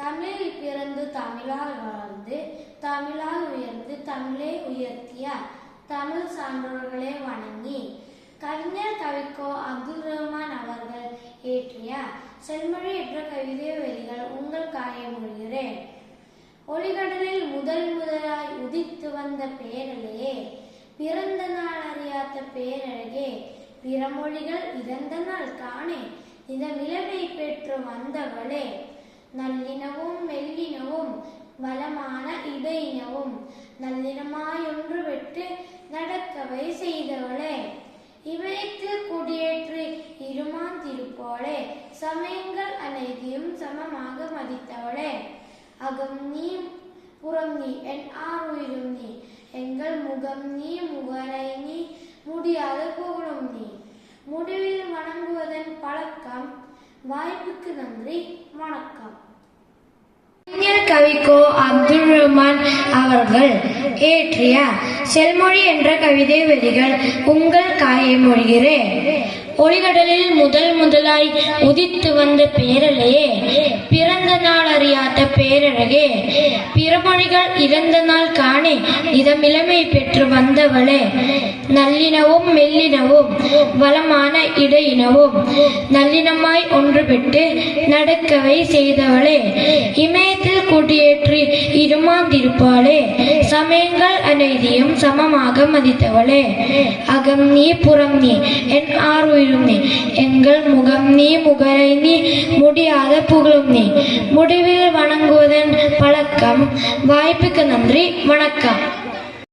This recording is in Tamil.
தமிழில் பிறந்து தமிழால் வளர்ந்து தமிழால் உயர்ந்து தமிழை உயர்த்தியார். தமிழ் சான்றோர்களை வணங்கி கவிஞர் கவிக்கோ அப்துல் ரஹ்மான் அவர்கள் இயற்றிய செல்மொழி என்ற கவிதை வரிகள் உங்கள் காயமொழிகிறேன் ஒளிகடலில் முதல் முதலாய் உதித்து வந்த பேரலையே பிறந்த நாள் அறியாத பேரழகே பிறமொழிகள் இறந்த நாள் காணே இதன் நிலைமை பெற்று வந்தவளே. நல்லினவும் மெல்லினவும் வளமான இடையினவும் நல்லினமாயொன்று விட்டு நடக்கவை செய்தவளே. இமயத்தில் குடியேற்று இருமான் திருப்போலே சமயங்கள் அனைத்தையும் சமமாக மதித்தவளே. அகம் நீ புறம் நீ என் ஆறுயிரும் நீ. எங்கள் முகம் நீ முகரை நீ முடியாத புகழும் நீ முடிவில் வணங்குவதன் பழக்கம் வாய்ப்புக்கு நன்றி. வணக்கம். கவிக்கோ அப்துல் ரஹ்மான் அவர்கள் ஏற்றிய செல்மொழி என்ற கவிதை வரிகள் உங்கள் காயமொழிகிறேன் ஒளிகடலில் முதல் முதலாய் உதித்து வந்த பேரலையே பேரழகே பிறமொழிகள் இறந்த நாள் காணே இதமிழமை பெற்று வந்தவளே. நல்லினவும் மெல்லினவும் வளமான இடையினவும் நல்லினமாய் ஒன்றுபட்டு நடக்கவை செய்தவளே. இமயத்தில் குடியேற்றி திருமாந்திருப்பாளே. சமயங்கள் அனைத்தையும் சமமாக மதித்தவளே. அகம் நீ புறம் நீ என் ஆர்வம் நீ. எங்கள் முகம் நீ முகரை நீ முடியாத புகழும் நீ. முடிவில் வணங்குவதன் பழக்கம். வாய்ப்புக்கு நன்றி வணக்கம்.